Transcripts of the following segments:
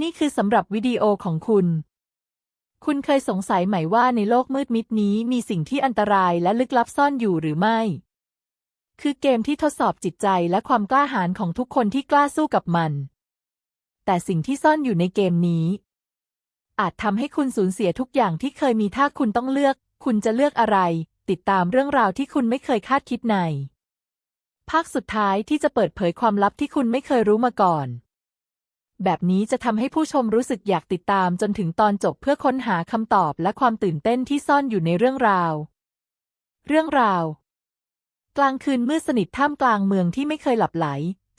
นี่คือสำหรับวิดีโอของคุณ คุณเคยสงสัยไหมว่าในโลกมืดมิดนี้มีสิ่งที่อันตรายและลึกลับซ่อนอยู่หรือไม่ คือเกมที่ทดสอบจิตใจและความกล้าหาญของทุกคนที่กล้าสู้กับมัน แต่สิ่งที่ซ่อนอยู่ในเกมนี้ อาจทำให้คุณสูญเสียทุกอย่างที่เคยมีถ้าคุณต้องเลือก คุณจะเลือกอะไร ติดตามเรื่องราวที่คุณไม่เคยคาดคิดใน ภาคสุดท้ายที่จะเปิดเผยความลับที่คุณไม่เคยรู้มาก่อน แบบนี้จะทำให้ผู้ชมรู้สึกอยากติดตามจนถึงตอนจบเพื่อค้นหาคำตอบและความตื่นเต้นที่ซ่อนอยู่ในเรื่องราว เรื่องราว กลางคืนมืดสนิทท่ามกลางเมืองที่ไม่เคยหลับไหล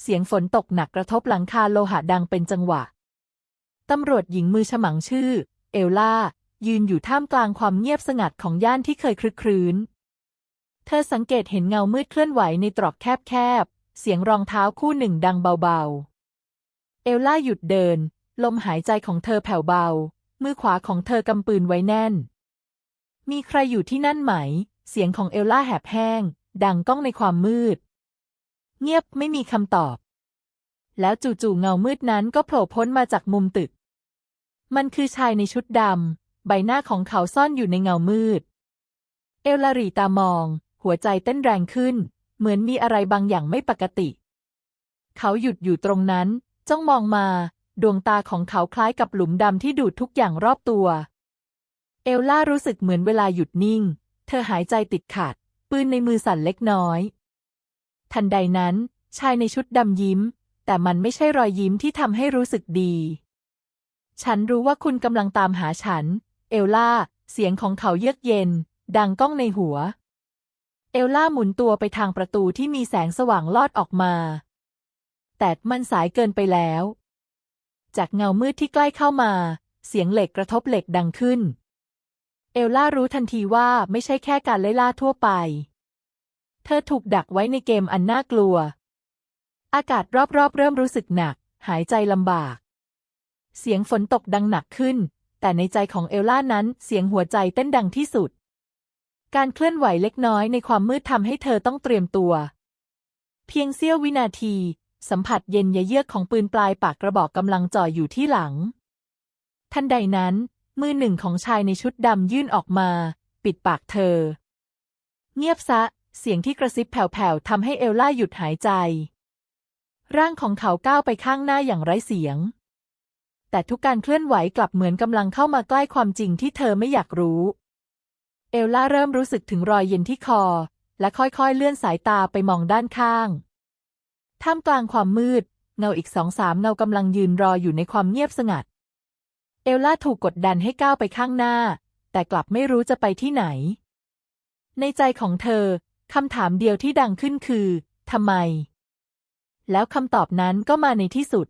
เสียงฝนตกหนักกระทบหลังคาโลหะดังเป็นจังหวะ ตำรวจหญิงมือฉมังชื่อ เอลล่า ยืนอยู่ท่ามกลางความเงียบสงัดของย่านที่เคยคลึกครื้น เธอสังเกตเห็นเงามืดเคลื่อนไหวในตรอกแคบๆ เสียงรองเท้าคู่หนึ่งดังเบาๆ เอลล่าหยุดเดิน ลมหายใจของเธอแผ่วเบา มือขวาของเธอกำปืนไว้แน่น มีใครอยู่ที่นั่นไหม เสียงของเอลล่าแหบแห้ง ดังก้องในความมืด เงียบไม่มีคำตอบ แล้วจู่ๆเงามืดนั้นก็โผล่พ้นมาจากมุมตึก มันคือชายในชุดดำ ใบหน้าของเขาซ่อนอยู่ในเงามืด เอลลารีตามอง หัวใจเต้นแรงขึ้น เหมือนมีอะไรบางอย่างไม่ปกติ เขาหยุดอยู่ตรงนั้น จ้องมองมา ดวงตาของเขาคล้ายกับหลุมดำที่ดูดทุกอย่างรอบตัว เอลล่ารู้สึกเหมือนเวลาหยุดนิ่ง เธอหายใจติดขัด ปืนในมือสั่นเล็กน้อย ทันใดนั้น ชายในชุดดำยิ้ม แต่มันไม่ใช่รอยยิ้มที่ทำให้รู้สึกดี ฉันรู้ว่าคุณกำลังตามหาฉัน เอลล่า เสียงของเขาเยือกเย็น ดังก้องในหัวเอลล่าหมุนตัวไปทางประตูที่มีแสงสว่างลอดออกมา แต่มันสายเกินไปแล้ว จากเงามืดที่ใกล้เข้ามา เสียงเหล็กกระทบเหล็กดังขึ้น เอลล่ารู้ทันทีว่าไม่ใช่แค่การไล่ล่าทั่วไป เธอถูกดักไว้ในเกมอันน่ากลัว อากาศรอบๆ เริ่มรู้สึกหนัก หายใจลำบาก เสียงฝนตกดังหนักขึ้น แต่ในใจของเอลล่านั้นเสียงหัวใจเต้นดังที่สุด การเคลื่อนไหวเล็กน้อยในความมืดทำให้เธอต้องเตรียมตัว เพียงเสี้ยววินาที สัมผัสเย็นเยือกของปืนปลายปากกระบอกกำลังจ่ออยู่ที่หลัง ทันใดนั้น มือหนึ่งของชายในชุดดำยื่นออกมา ปิดปากเธอ เงียบซะ เสียงที่กระซิบแผ่วๆทำให้เอลล่าหยุดหายใจ ร่างของเขาก้าวไปข้างหน้าอย่างไร้เสียง แต่ทุกการเคลื่อนไหวกลับเหมือนกำลังเข้ามาใกล้ความจริงที่เธอไม่อยากรู้ เอลล่าเริ่มรู้สึกถึงรอยเย็นที่คอ และค่อยๆเลื่อนสายตาไปมองด้านข้าง ท่ามกลางความมืด เงาอีกสองสามเงากำลังยืนรออยู่ในความเงียบสงัด เอลล่าถูกกดดันให้ก้าวไปข้างหน้า แต่กลับไม่รู้จะไปที่ไหน ในใจของเธอคำถามเดียวที่ดังขึ้นคือทำไม แล้วคำตอบนั้นก็มาในที่สุด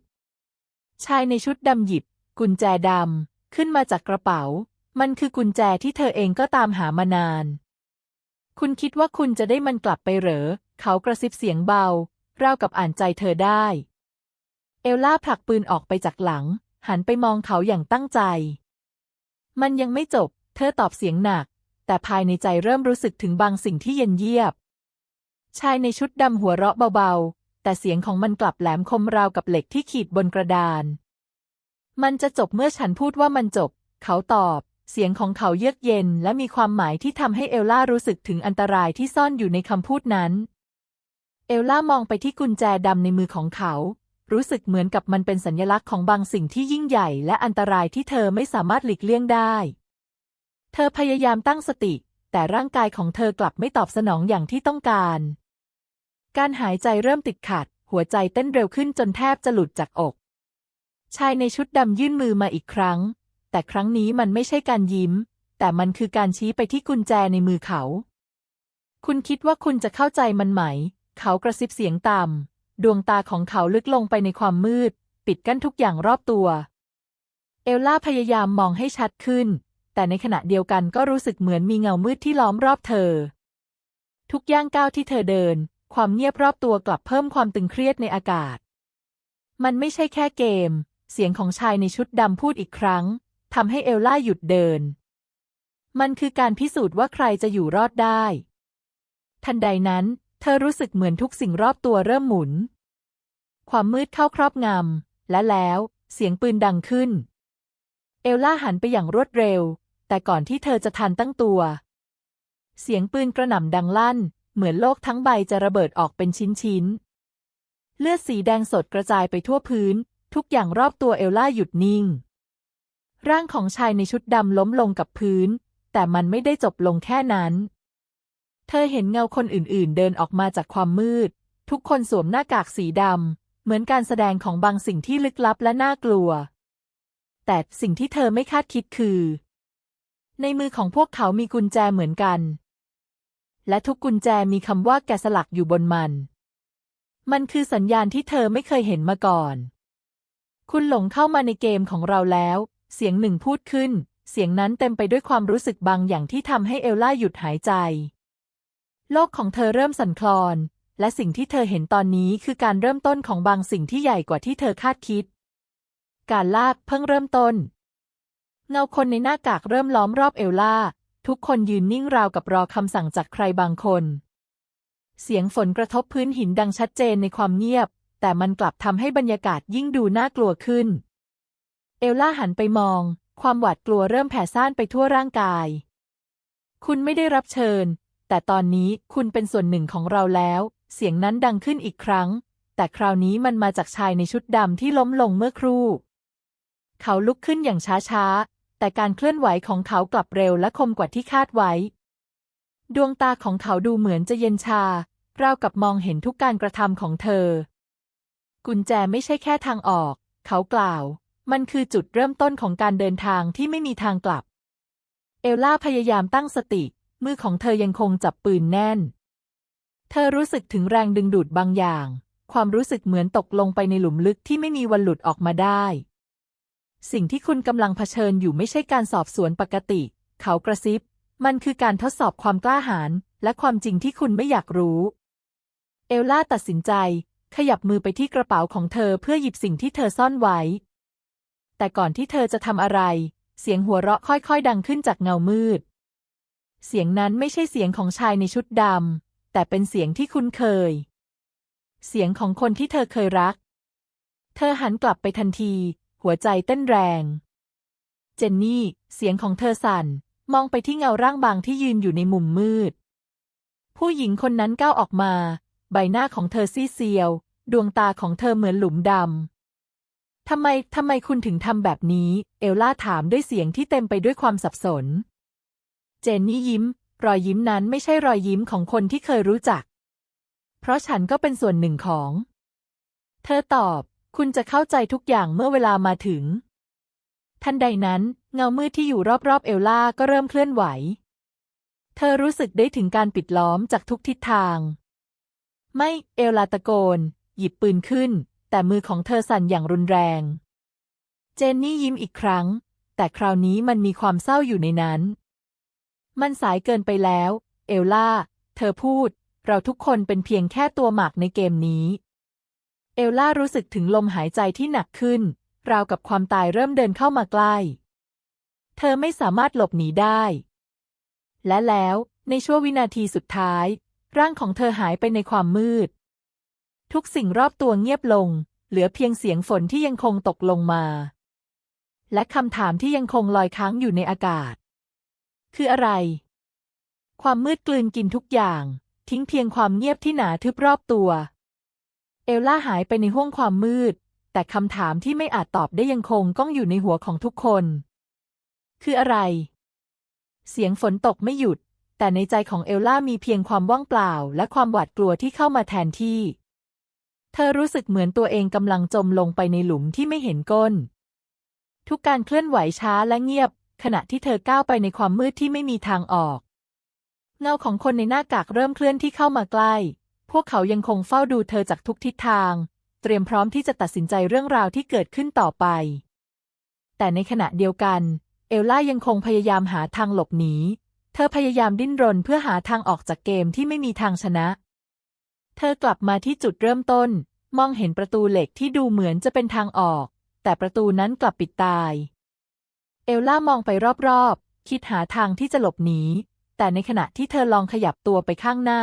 ชายในชุดดำหยิบ กุญแจดำขึ้นมาจากกระเป๋า มันคือกุญแจที่เธอเองก็ตามหามานาน คุณคิดว่าคุณจะได้มันกลับไปเหรอ เขากระซิบเสียงเบา ราวกับอ่านใจเธอได้ เอลล่าผลักปืนออกไปจากหลัง หันไปมองเขาอย่างตั้งใจ มันยังไม่จบ เธอตอบเสียงหนัก แต่ภายในใจเริ่มรู้สึกถึงบางสิ่งที่เย็นเยียบ ชายในชุดดำหัวเราะเบาๆ แต่เสียงของมันกลับแหลมคมราวกับเหล็กที่ขีดบนกระดาน มันจะจบเมื่อฉันพูดว่ามันจบ เขาตอบเสียงของเขาเยือกเย็นและมีความหมายที่ทำให้เอลล่ารู้สึกถึงอันตรายที่ซ่อนอยู่ในคำพูดนั้น เอลล่ามองไปที่กุญแจดำในมือของเขา รู้สึกเหมือนกับมันเป็นสัญลักษณ์ของบางสิ่งที่ยิ่งใหญ่และอันตรายที่เธอไม่สามารถหลีกเลี่ยงได้ เธอพยายามตั้งสติ แต่ร่างกายของเธอกลับไม่ตอบสนองอย่างที่ต้องการ การหายใจเริ่มติดขัด หัวใจเต้นเร็วขึ้นจนแทบจะหลุดจากอก ชายในชุดดำยื่นมือมาอีกครั้ง แต่ครั้งนี้มันไม่ใช่การยิ้ม แต่มันคือการชี้ไปที่กุญแจในมือเขา คุณคิดว่าคุณจะเข้าใจมันไหม เขากระซิบเสียงต่ำ ดวงตาของเขาลึกลงไปในความมืด ปิดกั้นทุกอย่างรอบตัว เอลล่าพยายามมองให้ชัดขึ้น แต่ในขณะเดียวกันก็รู้สึกเหมือนมีเงามืดที่ล้อมรอบเธอ ทุกย่างก้าวที่เธอเดิน ความเงียบรอบตัวกลับเพิ่มความตึงเครียดในอากาศ มันไม่ใช่แค่เกม เสียงของชายในชุดดำพูดอีกครั้งทำให้เอลล่าหยุดเดิน มันคือการพิสูจน์ว่าใครจะอยู่รอดได้ ทันใดนั้น เธอรู้สึกเหมือนทุกสิ่งรอบตัวเริ่มหมุน ความมืดเข้าครอบงำ และแล้วเสียงปืนดังขึ้น เอลล่าหันไปอย่างรวดเร็ว แต่ก่อนที่เธอจะทันตั้งตัว เสียงปืนกระหน่ำดังลั่น เหมือนโลกทั้งใบจะระเบิดออกเป็นชิ้นๆ เลือดสีแดงสดกระจายไปทั่วพื้น ทุกอย่างรอบตัวเอลล่าหยุดนิ่ง ร่างของชายในชุดดำล้มลงกับพื้น แต่มันไม่ได้จบลงแค่นั้น เธอเห็นเงาคนอื่นๆ เดินออกมาจากความมืด ทุกคนสวมหน้ากากสีดำ เหมือนการแสดงของบางสิ่งที่ลึกลับและน่ากลัว แต่สิ่งที่เธอไม่คาดคิดคือ ในมือของพวกเขามีกุญแจเหมือนกัน และทุกกุญแจมีคำว่าแกะสลักอยู่บนมัน มันคือสัญญาณที่เธอไม่เคยเห็นมาก่อน คุณหลงเข้ามาในเกมของเราแล้ว เสียงหนึ่งพูดขึ้น เสียงนั้นเต็มไปด้วยความรู้สึกบางอย่างที่ทำให้เอลล่าหยุดหายใจ โลกของเธอเริ่มสั่นคลอน และสิ่งที่เธอเห็นตอนนี้คือการเริ่มต้นของบางสิ่งที่ใหญ่กว่าที่เธอคาดคิด การลากเพิ่งเริ่มต้น เงาคนในหน้ากากเริ่มล้อมรอบเอลล่า ทุกคนยืนนิ่งราวกับรอคำสั่งจากใครบางคน เสียงฝนกระทบพื้นหินดังชัดเจนในความเงียบ แต่มันกลับทำให้บรรยากาศยิ่งดูน่ากลัวขึ้น เอลล่าหันไปมอง ความหวาดกลัวเริ่มแผ่ซ่านไปทั่วร่างกาย คุณไม่ได้รับเชิญ แต่ตอนนี้คุณเป็นส่วนหนึ่งของเราแล้ว เสียงนั้นดังขึ้นอีกครั้ง แต่คราวนี้มันมาจากชายในชุดดำที่ล้มลงเมื่อครู่ เขาลุกขึ้นอย่างช้าๆ แต่การเคลื่อนไหวของเขากลับเร็วและคมกว่าที่คาดไว้ ดวงตาของเขาดูเหมือนจะเย็นชาราวกับมองเห็นทุกการกระทำของเธอ กุญแจไม่ใช่แค่ทางออก เขากล่าว มันคือจุดเริ่มต้นของการเดินทางที่ไม่มีทางกลับ เอลล่าพยายามตั้งสติ มือของเธอยังคงจับปืนแน่น เธอรู้สึกถึงแรงดึงดูดบางอย่าง ความรู้สึกเหมือนตกลงไปในหลุมลึกที่ไม่มีวันหลุดออกมาได้ สิ่งที่คุณกำลังเผชิญอยู่ไม่ใช่การสอบสวนปกติ เขากระซิบ มันคือการทดสอบความกล้าหาญและความจริงที่คุณไม่อยากรู้ เอลล่าตัดสินใจ ขยับมือไปที่กระเป๋าของเธอเพื่อหยิบสิ่งที่เธอซ่อนไว้ แต่ก่อนที่เธอจะทำอะไร เสียงหัวเราะค่อยๆ ดังขึ้นจากเงามืด เสียงนั้นไม่ใช่เสียงของชายในชุดดำ แต่เป็นเสียงที่คุ้นเคย เสียงของคนที่เธอเคยรัก เธอหันกลับไปทันที หัวใจเต้นแรง เจนนี่ เสียงของเธอสั่น มองไปที่เงาร่างบางที่ยืนอยู่ในมุมมืด ผู้หญิงคนนั้นก้าวออกมา ใบหน้าของเธอซีเซียว ดวงตาของเธอเหมือนหลุมดำทำไม ทำไมคุณถึงทำแบบนี้ เอลล่าถามด้วยเสียงที่เต็มไปด้วยความสับสน เจนนี่ยิ้ม รอยยิ้มนั้นไม่ใช่รอยยิ้มของคนที่เคยรู้จัก เพราะฉันก็เป็นส่วนหนึ่งของ เธอตอบ คุณจะเข้าใจทุกอย่างเมื่อเวลามาถึง ทันใดนั้น เงามืดที่อยู่รอบๆเอลล่าก็เริ่มเคลื่อนไหว เธอรู้สึกได้ถึงการปิดล้อมจากทุกทิศทาง ไม่ เอลลาตะโกน หยิบปืนขึ้น แต่มือของเธอสั่นอย่างรุนแรง เจนนี่ยิ้มอีกครั้ง แต่คราวนี้มันมีความเศร้าอยู่ในนั้น มันสายเกินไปแล้ว เอลล่า เธอพูด เราทุกคนเป็นเพียงแค่ตัวหมากในเกมนี้ เอลล่ารู้สึกถึงลมหายใจที่หนักขึ้น ราวกับความตายเริ่มเดินเข้ามาใกล้ เธอไม่สามารถหลบหนีได้ และแล้วในช่วงวินาทีสุดท้าย ร่างของเธอหายไปในความมืด ทุกสิ่งรอบตัวเงียบลง เหลือเพียงเสียงฝนที่ยังคงตกลงมา และคำถามที่ยังคงลอยค้างอยู่ในอากาศ คืออะไร ความมืดกลืนกินทุกอย่าง ทิ้งเพียงความเงียบที่หนาทึบรอบตัว เอลล่าหายไปในห้วงความมืด แต่คำถามที่ไม่อาจตอบได้ยังคงก้องอยู่ในหัวของทุกคน คืออะไร เสียงฝนตกไม่หยุด แต่ในใจของเอลล่ามีเพียงความว่างเปล่า และความหวาดกลัวที่เข้ามาแทนที่ เธอรู้สึกเหมือนตัวเองกำลังจมลงไปในหลุมที่ไม่เห็นก้นทุกการเคลื่อนไหวช้าและเงียบ ขณะที่เธอก้าวไปในความมืดที่ไม่มีทางออก เงาของคนในหน้ากากเริ่มเคลื่อนที่เข้ามาใกล้ พวกเขายังคงเฝ้าดูเธอจากทุกทิศทาง เตรียมพร้อมที่จะตัดสินใจเรื่องราวที่เกิดขึ้นต่อไป แต่ในขณะเดียวกัน เอลล่ายังคงพยายามหาทางหลบหนี เธอพยายามดิ้นรนเพื่อหาทางออกจากเกมที่ไม่มีทางชนะ เธอกลับมาที่จุดเริ่มต้น มองเห็นประตูเหล็กที่ดูเหมือนจะเป็นทางออก แต่ประตูนั้นกลับปิดตาย เอลล่ามองไปรอบๆ คิดหาทางที่จะหลบหนี แต่ในขณะที่เธอลองขยับตัวไปข้างหน้า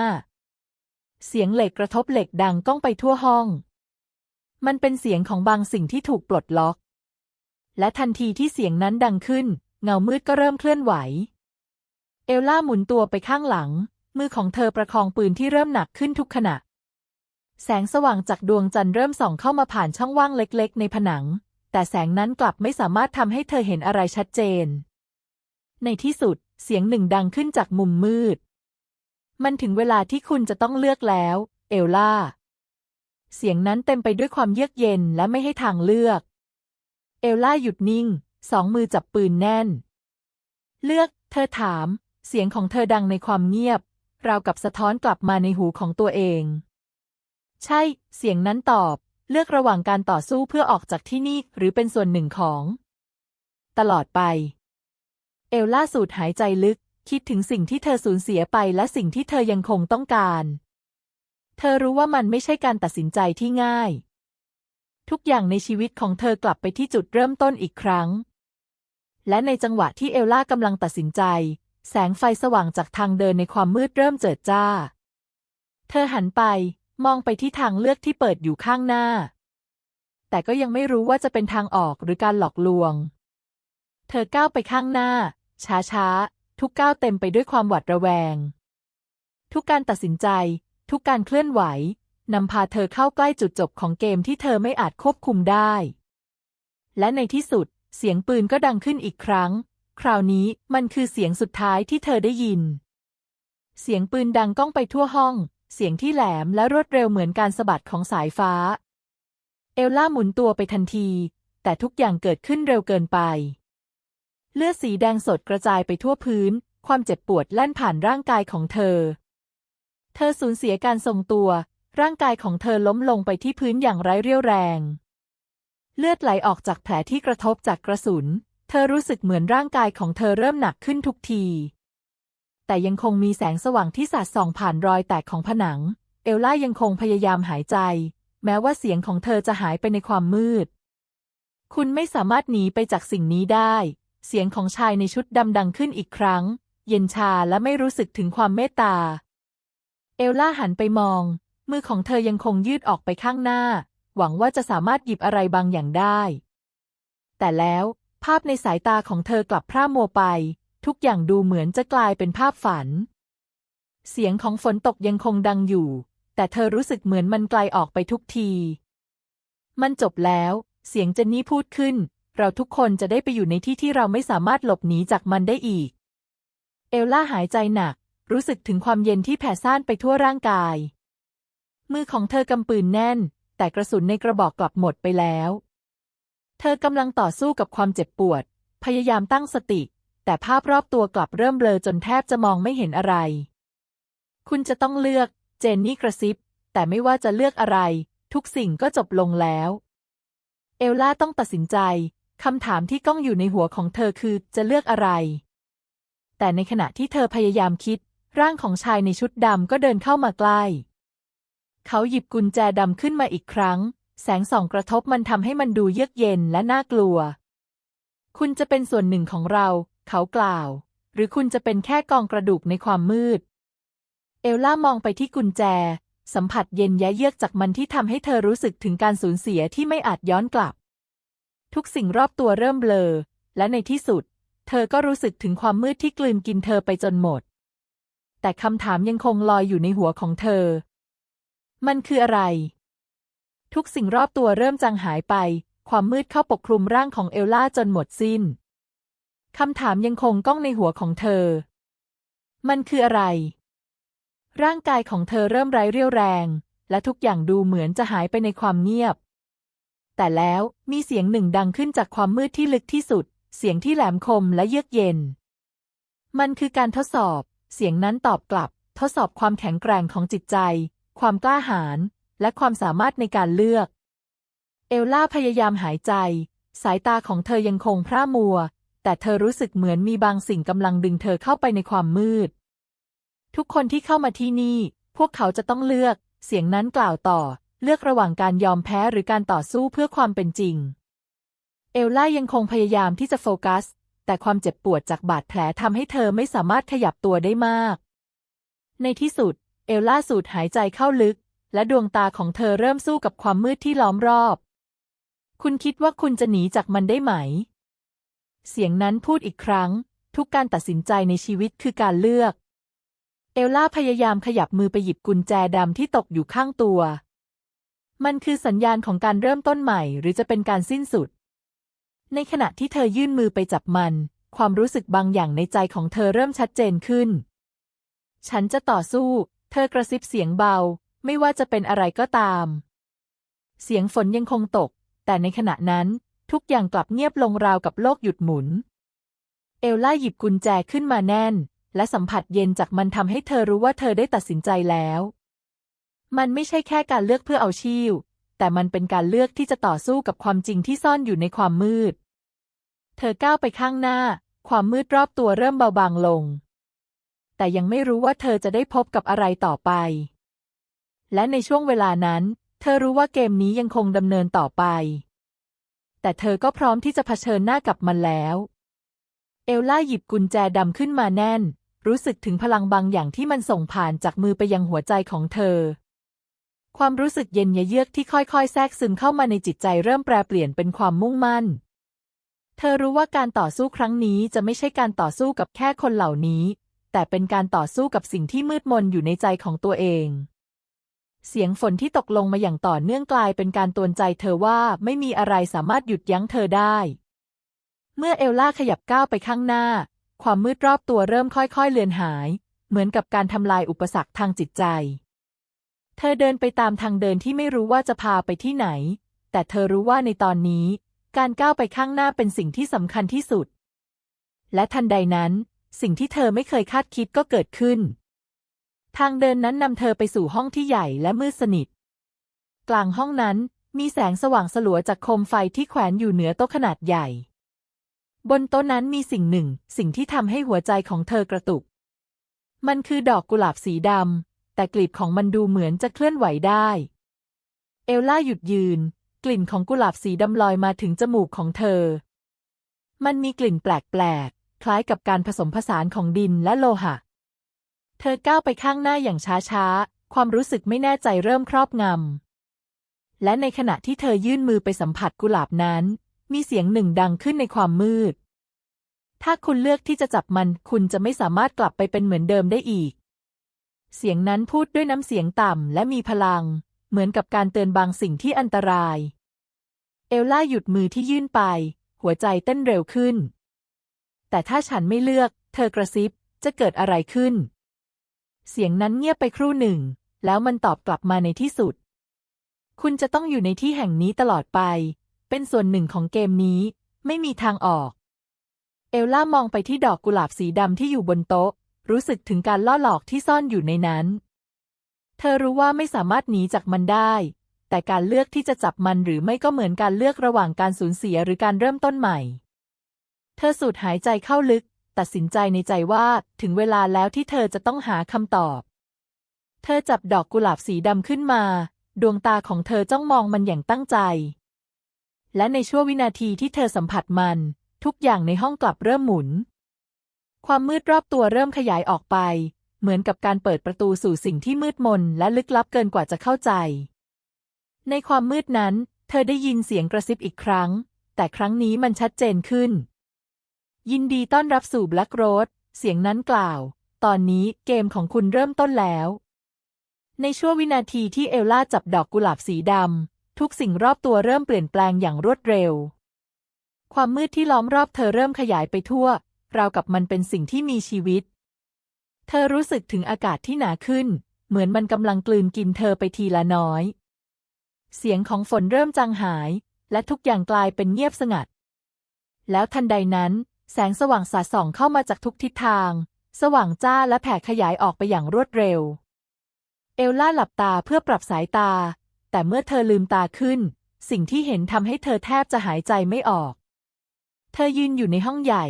เสียงเหล็กกระทบเหล็กดังก้องไปทั่วห้อง มันเป็นเสียงของบางสิ่งที่ถูกปลดล็อก และทันทีที่เสียงนั้นดังขึ้น เงามืดก็เริ่มเคลื่อนไหว เอลล่าหมุนตัวไปข้างหลัง มือของเธอประคองปืนที่เริ่มหนักขึ้นทุกขณะ แสงสว่างจากดวงจันทร์เริ่มส่องเข้ามาผ่านช่องว่างเล็กๆ ในผนัง แต่แสงนั้นกลับไม่สามารถทำให้เธอเห็นอะไรชัดเจน ในที่สุด เสียงหนึ่งดังขึ้นจากมุมมืด มันถึงเวลาที่คุณจะต้องเลือกแล้ว เอลล่า เสียงนั้นเต็มไปด้วยความเยือกเย็นและไม่ให้ทางเลือก เอลล่าหยุดนิ่ง สองมือจับปืนแน่น เลือก เธอถาม เสียงของเธอดังในความเงียบ ราวกับสะท้อนกลับมาในหูของตัวเอง ใช่ เสียงนั้นตอบ เลือกระหว่างการต่อสู้เพื่อออกจากที่นี่หรือเป็นส่วนหนึ่งของ ตลอดไป เอลล่าสูดหายใจลึก คิดถึงสิ่งที่เธอสูญเสียไปและสิ่งที่เธอยังคงต้องการ เธอรู้ว่ามันไม่ใช่การตัดสินใจที่ง่าย ทุกอย่างในชีวิตของเธอกลับไปที่จุดเริ่มต้นอีกครั้ง และในจังหวะที่เอลล่ากำลังตัดสินใจ แสงไฟสว่างจากทางเดินในความมืดเริ่มเจิดจ้า เธอหันไป มองไปที่ทางเลือกที่เปิดอยู่ข้างหน้า แต่ก็ยังไม่รู้ว่าจะเป็นทางออกหรือการหลอกลวง เธอก้าวไปข้างหน้า ช้าๆ ทุกก้าวเต็มไปด้วยความหวาดระแวง ทุกการตัดสินใจ ทุกการเคลื่อนไหวนำพาเธอเข้าใกล้จุดจบของเกมที่เธอไม่อาจควบคุมได้ และในที่สุด เสียงปืนก็ดังขึ้นอีกครั้ง คราวนี้มันคือเสียงสุดท้ายที่เธอได้ยิน เสียงปืนดังก้องไปทั่วห้อง เสียงที่แหลมและรวดเร็วเหมือนการสะบัดของสายฟ้า เอลล่าหมุนตัวไปทันที แต่ทุกอย่างเกิดขึ้นเร็วเกินไป เลือดสีแดงสดกระจายไปทั่วพื้น ความเจ็บปวดแล่นผ่านร่างกายของเธอ เธอสูญเสียการทรงตัว ร่างกายของเธอล้มลงไปที่พื้นอย่างไร้เรี่ยวแรง เลือดไหลออกจากแผลที่กระทบจากกระสุน เธอรู้สึกเหมือนร่างกายของเธอเริ่มหนักขึ้นทุกที แต่ยังคงมีแสงสว่างที่สาดส่องผ่านรอยแตกของผนัง เอลล่ายังคงพยายามหายใจ แม้ว่าเสียงของเธอจะหายไปในความมืด คุณไม่สามารถหนีไปจากสิ่งนี้ได้ เสียงของชายในชุดดำดังขึ้นอีกครั้ง เย็นชาและไม่รู้สึกถึงความเมตตา เอลล่าหันไปมอง มือของเธอยังคงยืดออกไปข้างหน้า หวังว่าจะสามารถหยิบอะไรบางอย่างได้ แต่แล้วภาพในสายตาของเธอกลับพร่ามัวไป ทุกอย่างดูเหมือนจะกลายเป็นภาพฝัน เสียงของฝนตกยังคงดังอยู่ แต่เธอรู้สึกเหมือนมันไกลออกไปทุกที มันจบแล้ว เสียงเจนนี่พูดขึ้น เราทุกคนจะได้ไปอยู่ในที่ที่เราไม่สามารถหลบหนีจากมันได้อีก เอลล่าหายใจหนัก รู้สึกถึงความเย็นที่แผ่ซ่านไปทั่วร่างกาย มือของเธอกำปืนแน่น แต่กระสุนในกระบอกกลับหมดไปแล้ว เธอกำลังต่อสู้กับความเจ็บปวด พยายามตั้งสติ แต่ภาพรอบตัวกลับเริ่มเบลอจนแทบจะมองไม่เห็นอะไร คุณจะต้องเลือก เจนนี่กระซิบ แต่ไม่ว่าจะเลือกอะไร ทุกสิ่งก็จบลงแล้ว เอลล่าต้องตัดสินใจ คำถามที่ก้องอยู่ในหัวของเธอคือจะเลือกอะไร แต่ในขณะที่เธอพยายามคิด ร่างของชายในชุดดำก็เดินเข้ามาใกล้ เขาหยิบกุญแจดำขึ้นมาอีกครั้ง แสงส่องกระทบมันทำให้มันดูเยือกเย็นและน่ากลัว คุณจะเป็นส่วนหนึ่งของเรา เขากล่าว หรือคุณจะเป็นแค่กองกระดูกในความมืด เอลล่ามองไปที่กุญแจ สัมผัสเย็นแยะเยือกจากมันที่ทำให้เธอรู้สึกถึงการสูญเสียที่ไม่อาจย้อนกลับ ทุกสิ่งรอบตัวเริ่มเบลอ และในที่สุด เธอก็รู้สึกถึงความมืดที่กลืนกินเธอไปจนหมด แต่คำถามยังคงลอยอยู่ในหัวของเธอ มันคืออะไร ทุกสิ่งรอบตัวเริ่มจางหายไป ความมืดเข้าปกคลุมร่างของเอลล่าจนหมดสิ้น คำถามยังคงก้องในหัวของเธอ มันคืออะไร ร่างกายของเธอเริ่มไร้เรี่ยวแรง และทุกอย่างดูเหมือนจะหายไปในความเงียบ แต่แล้วมีเสียงหนึ่งดังขึ้นจากความมืดที่ลึกที่สุด เสียงที่แหลมคมและเยือกเย็น มันคือการทดสอบ เสียงนั้นตอบกลับ ทดสอบความแข็งแกร่งของจิตใจ ความกล้าหาญและความสามารถในการเลือก เอลล่าพยายามหายใจ สายตาของเธอยังคงพร่ามัว แต่เธอรู้สึกเหมือนมีบางสิ่งกำลังดึงเธอเข้าไปในความมืด ทุกคนที่เข้ามาที่นี่ พวกเขาจะต้องเลือก เสียงนั้นกล่าวต่อ เลือกระหว่างการยอมแพ้หรือการต่อสู้เพื่อความเป็นจริง เอลล่ายังคงพยายามที่จะโฟกัส แต่ความเจ็บปวดจากบาดแผลทำให้เธอไม่สามารถขยับตัวได้มาก ในที่สุด เอลล่าสูดหายใจเข้าลึก และดวงตาของเธอเริ่มสู้กับความมืดที่ล้อมรอบ คุณคิดว่าคุณจะหนีจากมันได้ไหม เสียงนั้นพูดอีกครั้ง ทุกการตัดสินใจในชีวิตคือการเลือก เอลล่าพยายามขยับมือไปหยิบกุญแจดำที่ตกอยู่ข้างตัว มันคือสัญญาณของการเริ่มต้นใหม่ หรือจะเป็นการสิ้นสุด ในขณะที่เธอยื่นมือไปจับมัน ความรู้สึกบางอย่างในใจของเธอเริ่มชัดเจนขึ้น ฉันจะต่อสู้ เธอกระซิบเสียงเบา ไม่ว่าจะเป็นอะไรก็ตาม เสียงฝนยังคงตก แต่ในขณะนั้น ทุกอย่างกลับเงียบลงราวกับโลกหยุดหมุน เอลล่าหยิบกุญแจขึ้นมาแน่น และสัมผัสเย็นจากมันทำให้เธอรู้ว่าเธอได้ตัดสินใจแล้ว มันไม่ใช่แค่การเลือกเพื่อเอาชีวแต่มันเป็นการเลือกที่จะต่อสู้กับความจริงที่ซ่อนอยู่ในความมืด เธอก้าวไปข้างหน้า ความมืดรอบตัวเริ่มเบาบางลง แต่ยังไม่รู้ว่าเธอจะได้พบกับอะไรต่อไป และในช่วงเวลานั้น เธอรู้ว่าเกมนี้ยังคงดำเนินต่อไป แต่เธอก็พร้อมที่จะเผชิญหน้ากับมันแล้ว เอลล่าหยิบกุญแจดำขึ้นมาแน่น รู้สึกถึงพลังบางอย่างที่มันส่งผ่านจากมือไปยังหัวใจของเธอ ความรู้สึกเย็นยะเยือกที่ค่อยๆ แทรกซึมเข้ามาในจิตใจเริ่มแปรเปลี่ยนเป็นความมุ่งมั่น เธอรู้ว่าการต่อสู้ครั้งนี้จะไม่ใช่การต่อสู้กับแค่คนเหล่านี้ แต่เป็นการต่อสู้กับสิ่งที่มืดมนอยู่ในใจของตัวเอง เสียงฝนที่ตกลงมาอย่างต่อเนื่องกลายเป็นการตวนใจเธอว่าไม่มีอะไรสามารถหยุดยั้งเธอได้ เมื่อเอลล่าขยับก้าวไปข้างหน้า ความมืดรอบตัวเริ่มค่อยๆเลือนหาย เหมือนกับการทำลายอุปสรรคทางจิตใจ เธอเดินไปตามทางเดินที่ไม่รู้ว่าจะพาไปที่ไหน แต่เธอรู้ว่าในตอนนี้ การก้าวไปข้างหน้าเป็นสิ่งที่สำคัญที่สุด และทันใดนั้น สิ่งที่เธอไม่เคยคาดคิดก็เกิดขึ้น ทางเดินนั้นนำเธอไปสู่ห้องที่ใหญ่และมืดสนิท กลางห้องนั้นมีแสงสว่างสลัวจากโคมไฟที่แขวนอยู่เหนือโต๊ะขนาดใหญ่ บนโต๊ะนั้นมีสิ่งหนึ่ง สิ่งที่ทำให้หัวใจของเธอกระตุก มันคือดอกกุหลาบสีดำแต่กลีบของมันดูเหมือนจะเคลื่อนไหวได้ เอลล่าหยุดยืน กลิ่นของกุหลาบสีดำลอยมาถึงจมูกของเธอ มันมีกลิ่นแปลกๆคล้ายกับการผสมผสานของดินและโลหะ เธอก้าวไปข้างหน้าอย่างช้าๆ ความรู้สึกไม่แน่ใจเริ่มครอบงำ และในขณะที่เธอยื่นมือไปสัมผัสกุหลาบนั้น มีเสียงหนึ่งดังขึ้นในความมืด ถ้าคุณเลือกที่จะจับมัน คุณจะไม่สามารถกลับไปเป็นเหมือนเดิมได้อีก เสียงนั้นพูดด้วยน้ำเสียงต่ำและมีพลัง เหมือนกับการเตือนบางสิ่งที่อันตราย เอลล่าหยุดมือที่ยื่นไป หัวใจเต้นเร็วขึ้น แต่ถ้าฉันไม่เลือก เธอกระซิบ จะเกิดอะไรขึ้น เสียงนั้นเงียบไปครู่หนึ่ง แล้วมันตอบกลับมาในที่สุด คุณจะต้องอยู่ในที่แห่งนี้ตลอดไป เป็นส่วนหนึ่งของเกมนี้ ไม่มีทางออก เอลล่ามองไปที่ดอกกุหลาบสีดำที่อยู่บนโต๊ะ รู้สึกถึงการล่อหลอกที่ซ่อนอยู่ในนั้น เธอรู้ว่าไม่สามารถหนีจากมันได้ แต่การเลือกที่จะจับมันหรือไม่ก็เหมือนการเลือกระหว่างการสูญเสียหรือการเริ่มต้นใหม่ เธอสูดหายใจเข้าลึก ตัดสินใจในใจว่าถึงเวลาแล้วที่เธอจะต้องหาคำตอบ เธอจับดอกกุหลาบสีดำขึ้นมา ดวงตาของเธอจ้องมองมันอย่างตั้งใจ และในช่วงวินาทีที่เธอสัมผัสมัน ทุกอย่างในห้องกลับเริ่มหมุน ความมืดรอบตัวเริ่มขยายออกไป เหมือนกับการเปิดประตูสู่สิ่งที่มืดมนและลึกลับเกินกว่าจะเข้าใจ ในความมืดนั้น เธอได้ยินเสียงกระซิบอีกครั้ง แต่ครั้งนี้มันชัดเจนขึ้น ยินดีต้อนรับสู่แบล็กโรดเสียงนั้นกล่าว ตอนนี้เกมของคุณเริ่มต้นแล้ว ในช่วงวินาทีที่เอลล่าจับดอกกุหลาบสีดำ ทุกสิ่งรอบตัวเริ่มเปลี่ยนแปลงอย่างรวดเร็ว ความมืดที่ล้อมรอบเธอเริ่มขยายไปทั่ว ราวกับมันเป็นสิ่งที่มีชีวิต เธอรู้สึกถึงอากาศที่หนาขึ้น เหมือนมันกำลังกลืนกินเธอไปทีละน้อย เสียงของฝนเริ่มจางหาย และทุกอย่างกลายเป็นเงียบสงัด แล้วทันใดนั้น แสงสว่างสาดส่องเข้ามาจากทุกทิศทาง สว่างจ้าและแผ่ขยายออกไปอย่างรวดเร็ว เอลล่าหลับตาเพื่อปรับสายตา แต่เมื่อเธอลืมตาขึ้น สิ่งที่เห็นทำให้เธอแทบจะหายใจไม่ออก เธอยืนอยู่ในห้องใหญ่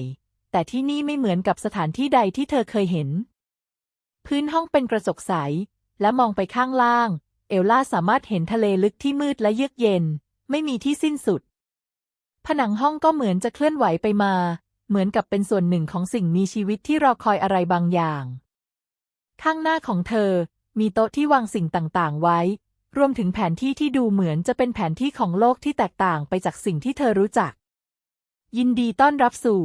แต่ที่นี่ไม่เหมือนกับสถานที่ใดที่เธอเคยเห็น พื้นห้องเป็นกระจกใส และมองไปข้างล่าง เอลล่าสามารถเห็นทะเลลึกที่มืดและเยือกเย็น ไม่มีที่สิ้นสุด ผนังห้องก็เหมือนจะเคลื่อนไหวไปมา เหมือนกับเป็นส่วนหนึ่งของสิ่งมีชีวิตที่รอคอยอะไรบางอย่าง ข้างหน้าของเธอ มีโต๊ะที่วางสิ่งต่างๆ ไว้ รวมถึงแผนที่ที่ดูเหมือนจะเป็นแผนที่ของโลกที่แตกต่างไปจากสิ่งที่เธอรู้จัก ยินดีต้อนรับสู่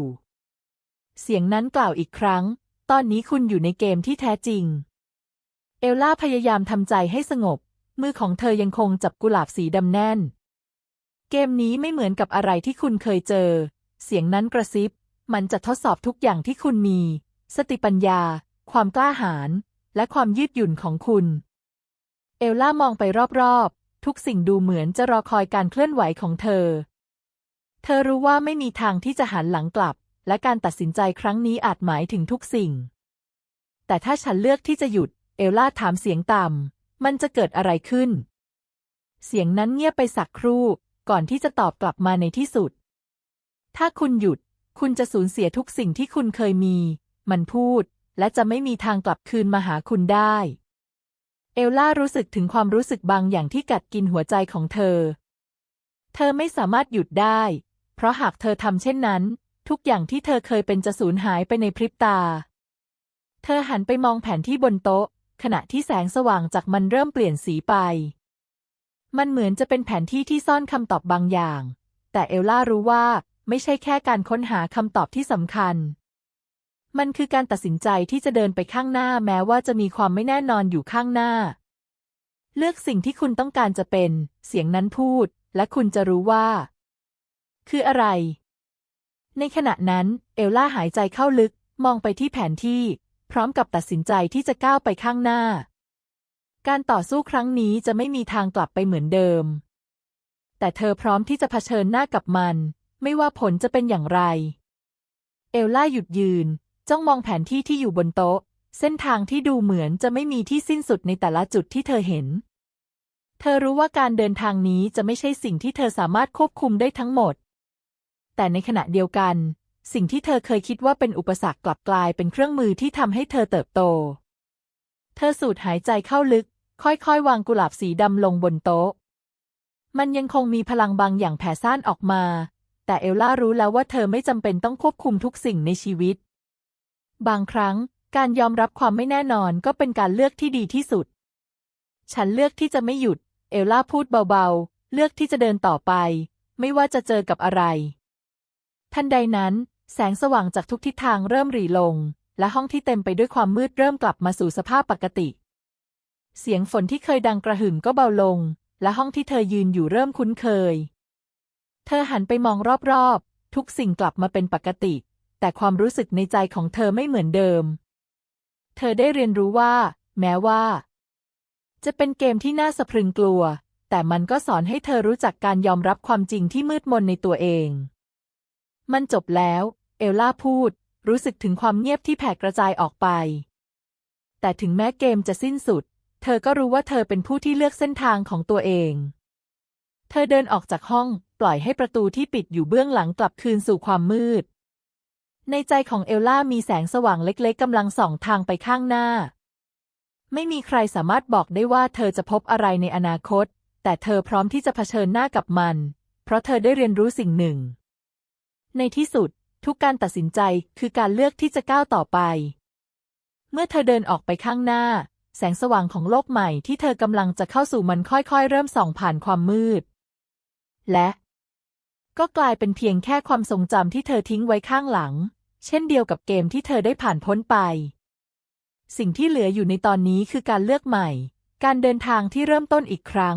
เสียงนั้นกล่าวอีกครั้ง ตอนนี้คุณอยู่ในเกมที่แท้จริง เอลล่าพยายามทำใจให้สงบ มือของเธอยังคงจับกุหลาบสีดำแน่น เกมนี้ไม่เหมือนกับอะไรที่คุณเคยเจอ เสียงนั้นกระซิบ มันจะทดสอบทุกอย่างที่คุณมี สติปัญญา ความกล้าหาญและความยืดหยุ่นของคุณ เอลล่ามองไปรอบๆ ทุกสิ่งดูเหมือนจะรอคอยการเคลื่อนไหวของเธอ เธอรู้ว่าไม่มีทางที่จะหันหลังกลับ และการตัดสินใจครั้งนี้อาจหมายถึงทุกสิ่ง แต่ถ้าฉันเลือกที่จะหยุด เอลล่าถามเสียงต่ำ มันจะเกิดอะไรขึ้น เสียงนั้นเงียบไปสักครู่ ก่อนที่จะตอบกลับมาในที่สุด ถ้าคุณหยุด คุณจะสูญเสียทุกสิ่งที่คุณเคยมี มันพูด และจะไม่มีทางกลับคืนมาหาคุณได้ เอลล่ารู้สึกถึงความรู้สึกบางอย่างที่กัดกินหัวใจของเธอ เธอไม่สามารถหยุดได้ เพราะหากเธอทำเช่นนั้น ทุกอย่างที่เธอเคยเป็นจะสูญหายไปในพริบตา เธอหันไปมองแผนที่บนโต๊ะ ขณะที่แสงสว่างจากมันเริ่มเปลี่ยนสีไป มันเหมือนจะเป็นแผนที่ที่ซ่อนคำตอบบางอย่าง แต่เอลล่ารู้ว่า ไม่ใช่แค่การค้นหาคำตอบที่สำคัญ มันคือการตัดสินใจที่จะเดินไปข้างหน้าแม้ว่าจะมีความไม่แน่นอนอยู่ข้างหน้า เลือกสิ่งที่คุณต้องการจะเป็น เสียงนั้นพูด และคุณจะรู้ว่า คืออะไร ในขณะนั้น เอลล่าหายใจเข้าลึก มองไปที่แผนที่ พร้อมกับตัดสินใจที่จะก้าวไปข้างหน้า การต่อสู้ครั้งนี้จะไม่มีทางกลับไปเหมือนเดิมแต่เธอพร้อมที่จะเผชิญหน้ากับมัน ไม่ว่าผลจะเป็นอย่างไร เอลล่าหยุดยืน จ้องมองแผนที่ที่อยู่บนโต๊ะ เส้นทางที่ดูเหมือนจะไม่มีที่สิ้นสุดในแต่ละจุดที่เธอเห็น เธอรู้ว่าการเดินทางนี้จะไม่ใช่สิ่งที่เธอสามารถควบคุมได้ทั้งหมด แต่ในขณะเดียวกัน สิ่งที่เธอเคยคิดว่าเป็นอุปสรรคกลับกลายเป็นเครื่องมือที่ทำให้เธอเติบโต เธอสูดหายใจเข้าลึก ค่อยๆ วางกุหลาบสีดำลงบนโต๊ะมันยังคงมีพลังบางอย่างแผ่ซ่านออกมา แต่เอลล่ารู้แล้วว่าเธอไม่จำเป็นต้องควบคุมทุกสิ่งในชีวิต บางครั้งการยอมรับความไม่แน่นอนก็เป็นการเลือกที่ดีที่สุด ฉันเลือกที่จะไม่หยุด เอลล่าพูดเบาๆ เลือกที่จะเดินต่อไป ไม่ว่าจะเจอกับอะไร ทันใดนั้น แสงสว่างจากทุกทิศทางเริ่มหรี่ลง และห้องที่เต็มไปด้วยความมืดเริ่มกลับมาสู่สภาพปกติ เสียงฝนที่เคยดังกระหึ่มก็เบาลง และห้องที่เธอยืนอยู่เริ่มคุ้นเคย เธอหันไปมองรอบๆ ทุกสิ่งกลับมาเป็นปกติ แต่ความรู้สึกในใจของเธอไม่เหมือนเดิม เธอได้เรียนรู้ว่า แม้ว่า จะเป็นเกมที่น่าสะพรึงกลัว แต่มันก็สอนให้เธอรู้จักการยอมรับความจริงที่มืดมนในตัวเอง มันจบแล้ว เอลล่าพูด รู้สึกถึงความเงียบที่แผ่กระจายออกไป แต่ถึงแม้เกมจะสิ้นสุด เธอก็รู้ว่าเธอเป็นผู้ที่เลือกเส้นทางของตัวเอง ธอเดินออกจากห้อง ปล่อยให้ประตูที่ปิดอยู่เบื้องหลังกลับคืนสู่ความมืด ในใจของเอลล่ามีแสงสว่างเล็กๆกำลังส่องทางไปข้างหน้า ไม่มีใครสามารถบอกได้ว่าเธอจะพบอะไรในอนาคต แต่เธอพร้อมที่จะเผชิญหน้ากับมัน เพราะเธอได้เรียนรู้สิ่งหนึ่ง ในที่สุด ทุกการตัดสินใจคือการเลือกที่จะก้าวต่อไป เมื่อเธอเดินออกไปข้างหน้า แสงสว่างของโลกใหม่ที่เธอกำลังจะเข้าสู่มันค่อยๆ เริ่มส่องผ่านความมืด และก็กลายเป็นเพียงแค่ความทรงจำที่เธอทิ้งไว้ข้างหลัง เช่นเดียวกับเกมที่เธอได้ผ่านพ้นไป สิ่งที่เหลืออยู่ในตอนนี้คือการเลือกใหม่ การเดินทางที่เริ่มต้นอีกครั้ง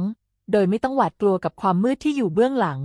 โดยไม่ต้องหวาดกลัวกับความมืดที่อยู่เบื้องหลัง